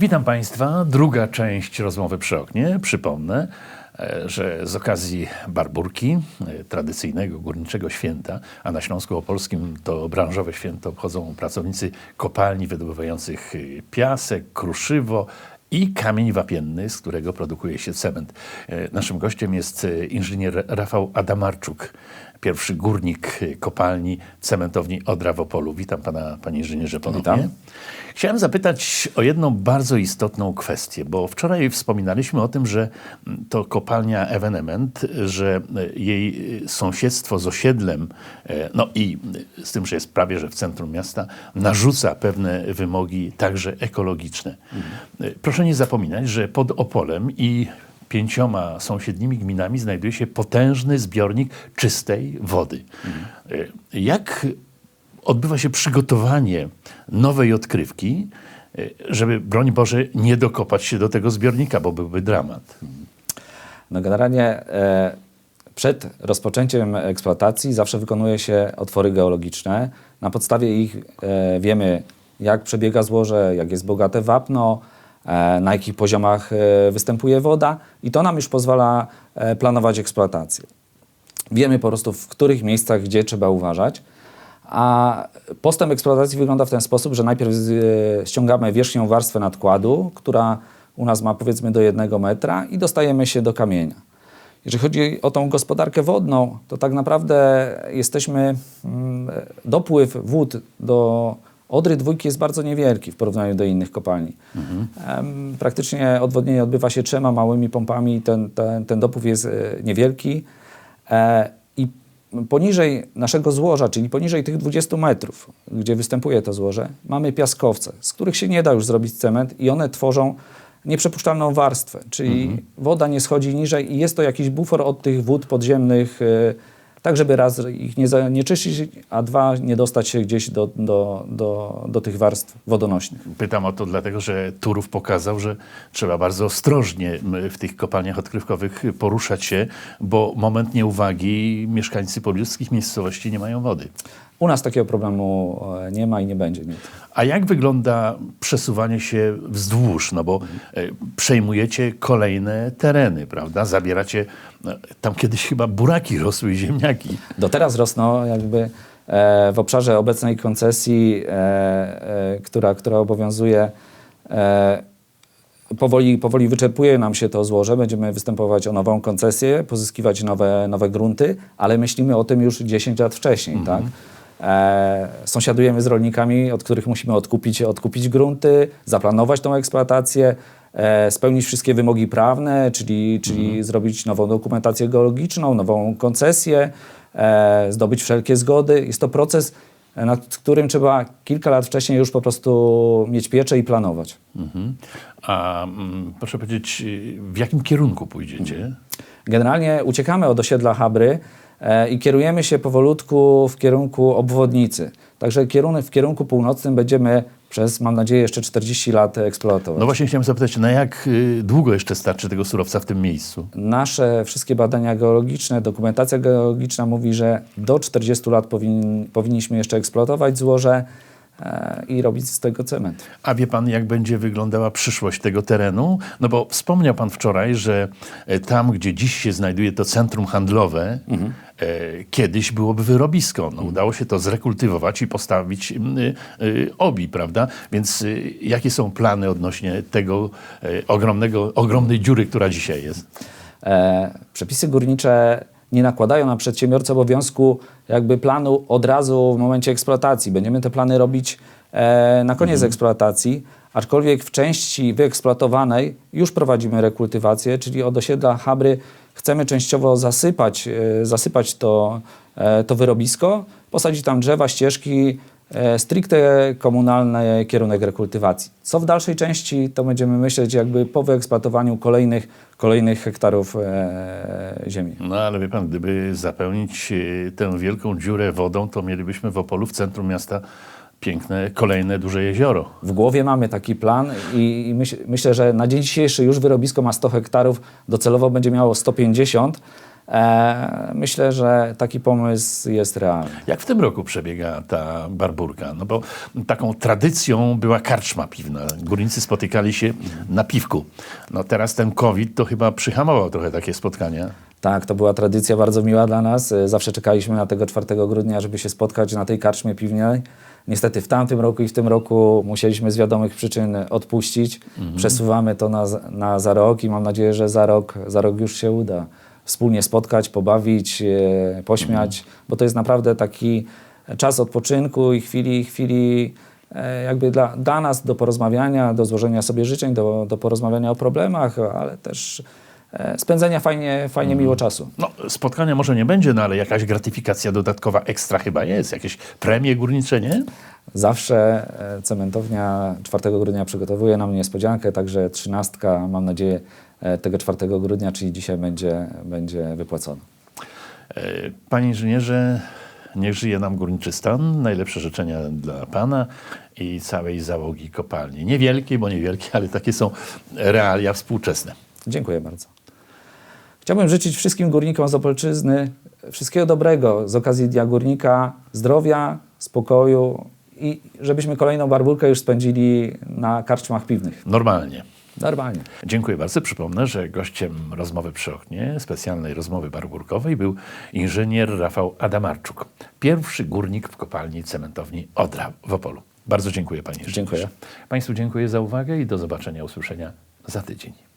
Witam Państwa. Druga część rozmowy przy oknie. Przypomnę, e, że z okazji Barburki, e, tradycyjnego górniczego święta, a na Śląsku Opolskim to branżowe święto obchodzą pracownicy kopalni wydobywających e, piasek, kruszywo i kamień wapienny, z którego produkuje się cement. Naszym gościem jest inżynier Rafał Adamarczuk, pierwszy górnik kopalni cementowni Odra w Opolu. Witam pana, panie inżynierze, ponownie. Witam. Chciałem zapytać o jedną bardzo istotną kwestię, bo wczoraj wspominaliśmy o tym, że to kopalnia Evenement, że jej sąsiedztwo z osiedlem, e, no i z tym, że jest prawie że w centrum miasta, narzuca pewne wymogi także ekologiczne. E, Proszę nie zapominać, że pod Opolem i pięcioma sąsiednimi gminami znajduje się potężny zbiornik czystej wody. E, Jak odbywa się przygotowanie nowej odkrywki, żeby, broń Boże, nie dokopać się do tego zbiornika, bo byłby dramat. No generalnie e, przed rozpoczęciem eksploatacji zawsze wykonuje się otwory geologiczne. Na podstawie ich e, wiemy, jak przebiega złoże, jak jest bogate wapno, na jakich poziomach e, występuje woda i to nam już pozwala e, planować eksploatację. Wiemy po prostu, w których miejscach, gdzie trzeba uważać. A postęp eksploatacji wygląda w ten sposób, że najpierw ściągamy wierzchnią warstwę nadkładu, która u nas ma powiedzmy do jednego metra i dostajemy się do kamienia. Jeżeli chodzi o tą gospodarkę wodną, to tak naprawdę jesteśmy, mm, dopływ wód do Odry dwójki jest bardzo niewielki w porównaniu do innych kopalni. Em, Praktycznie odwodnienie odbywa się trzema małymi pompami, i ten, ten, ten dopływ jest e, niewielki. E, I poniżej naszego złoża, czyli poniżej tych 20 metrów, gdzie występuje to złoże, mamy piaskowce, z których się nie da już zrobić cement i one tworzą nieprzepuszczalną warstwę, czyli woda nie schodzi niżej i jest to jakiś bufor od tych wód podziemnych, e, tak żeby raz ich nie zanieczyścić, a dwa nie dostać się gdzieś do, do, do, do tych warstw wodonośnych. Pytam o to dlatego, że Turów pokazał, że trzeba bardzo ostrożnie w tych kopalniach odkrywkowych poruszać się, bo moment nieuwagi mieszkańcy pobliskich miejscowości nie mają wody. U nas takiego problemu e, nie ma i nie będzie nigdy. A jak wygląda przesuwanie się wzdłuż? No bo e, przejmujecie kolejne tereny, prawda? Zabieracie, no, tam kiedyś chyba buraki rosły i ziemniaki. Do teraz rosną jakby e, w obszarze obecnej koncesji, która, która obowiązuje, powoli, powoli wyczerpuje nam się to złoże. Będziemy występować o nową koncesję, pozyskiwać nowe, nowe grunty, ale myślimy o tym już 10 lat wcześniej. Tak? E, sąsiadujemy z rolnikami, od których musimy odkupić, odkupić grunty, zaplanować tą eksploatację, e, spełnić wszystkie wymogi prawne, czyli, czyli zrobić nową dokumentację geologiczną, nową koncesję, e, zdobyć wszelkie zgody. Jest to proces, e, nad którym trzeba kilka lat wcześniej już po prostu mieć pieczę i planować. Mhm. A mm, proszę powiedzieć, w jakim kierunku pójdziecie? Generalnie uciekamy od osiedla Habry i kierujemy się powolutku w kierunku obwodnicy. Także kierunek, w kierunku północnym będziemy przez, mam nadzieję, jeszcze 40 lat eksploatować. No właśnie chciałem zapytać, na jak y, długo jeszcze starczy tego surowca w tym miejscu? Nasze wszystkie badania geologiczne, dokumentacja geologiczna mówi, że do 40 lat powin, powinniśmy jeszcze eksploatować złoże e, i robić z tego cement. A wie pan, jak będzie wyglądała przyszłość tego terenu? No bo wspomniał pan wczoraj, że e, tam, gdzie dziś się znajduje to centrum handlowe, e, kiedyś byłoby wyrobisko. No, udało się to zrekultywować i postawić y, obi, prawda? Więc jakie są plany odnośnie tego e, ogromnego, ogromnej dziury, która dzisiaj jest? E, przepisy górnicze nie nakładają na przedsiębiorcę obowiązku jakby planu od razu w momencie eksploatacji. Będziemy te plany robić e, na koniec eksploatacji, aczkolwiek w części wyeksploatowanej już prowadzimy rekultywację, czyli od osiedla Habry chcemy częściowo zasypać, e, zasypać to, e, to wyrobisko, posadzić tam drzewa, ścieżki, stricte komunalny kierunek rekultywacji. Co w dalszej części, to będziemy myśleć jakby po wyeksploatowaniu kolejnych, kolejnych hektarów e, ziemi. No ale wie pan, gdyby zapełnić e, tę wielką dziurę wodą, to mielibyśmy w Opolu, w centrum miasta, piękne, kolejne duże jezioro. W głowie mamy taki plan i, i myśl, myślę, że na dzień dzisiejszy już wyrobisko ma 100 hektarów, docelowo będzie miało 150. E, myślę, że taki pomysł jest realny. Jak w tym roku przebiega ta barburka? No bo taką tradycją była karczma piwna. Górnicy spotykali się na piwku. No teraz ten COVID to chyba przyhamował trochę takie spotkania. Tak, to była tradycja bardzo miła dla nas. E, Zawsze czekaliśmy na tego 4 grudnia, żeby się spotkać na tej karczmie piwnej. Niestety w tamtym roku i w tym roku musieliśmy z wiadomych przyczyn odpuścić. Przesuwamy to na, na za rok i mam nadzieję, że za rok, za rok już się uda. Wspólnie spotkać, pobawić, e, pośmiać, bo to jest naprawdę taki czas odpoczynku i chwili, chwili e, jakby dla, dla nas do porozmawiania, do złożenia sobie życzeń, do, do porozmawiania o problemach, ale też e, spędzenia fajnie, fajnie miło czasu. No, spotkania może nie będzie, no ale jakaś gratyfikacja dodatkowa ekstra chyba jest. Jakieś premie górnicze, nie? Zawsze cementownia 4 grudnia przygotowuje nam niespodziankę, także trzynastka, mam nadzieję, tego 4 grudnia, czyli dzisiaj będzie, będzie wypłacona. E, Panie inżynierze, niech żyje nam górniczy stan. Najlepsze życzenia dla Pana i całej załogi kopalni. Niewielkiej, bo niewielkie, ale takie są realia współczesne. Dziękuję bardzo. Chciałbym życzyć wszystkim górnikom z Opolczyzny wszystkiego dobrego z okazji Dnia Górnika, zdrowia, spokoju i żebyśmy kolejną barbórkę już spędzili na karczmach piwnych. Normalnie. Normalnie. Dziękuję bardzo. Przypomnę, że gościem rozmowy przy oknie, specjalnej rozmowy barburkowej był inżynier Rafał Adamarczuk, pierwszy górnik w kopalni cementowni Odra w Opolu. Bardzo dziękuję panie. Dziękuję. Państwu dziękuję za uwagę i do zobaczenia, usłyszenia za tydzień.